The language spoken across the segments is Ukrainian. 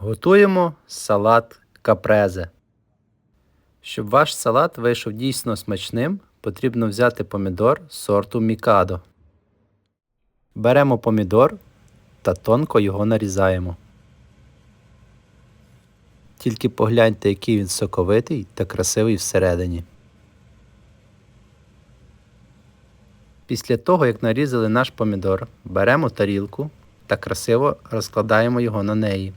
Готуємо салат капрезе. Щоб ваш салат вийшов дійсно смачним, потрібно взяти помідор сорту Мікадо. Беремо помідор та тонко його нарізаємо. Тільки погляньте, який він соковитий та красивий всередині. Після того, як нарізали наш помідор, беремо тарілку та красиво розкладаємо його на неї.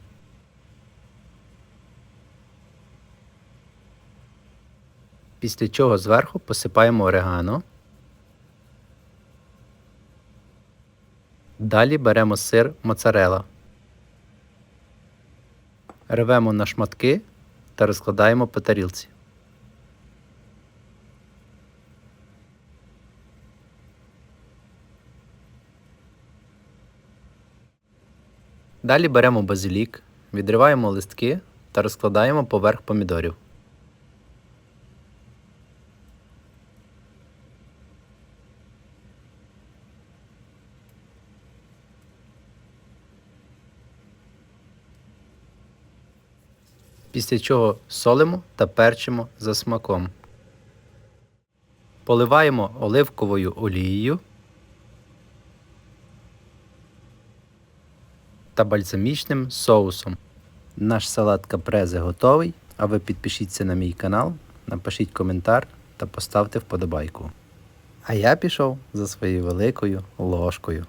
Після чого зверху посипаємо орегано. Далі беремо сир моцарела. Рвемо на шматки та розкладаємо по тарілці. Далі беремо базилік, відриваємо листки та розкладаємо поверх помідорів. Після чого солимо та перчимо за смаком. Поливаємо оливковою олією та бальзамічним соусом. Наш салат капрезе готовий, а ви підпишіться на мій канал, напишіть коментар та поставте вподобайку. А я пішов за своєю великою ложкою.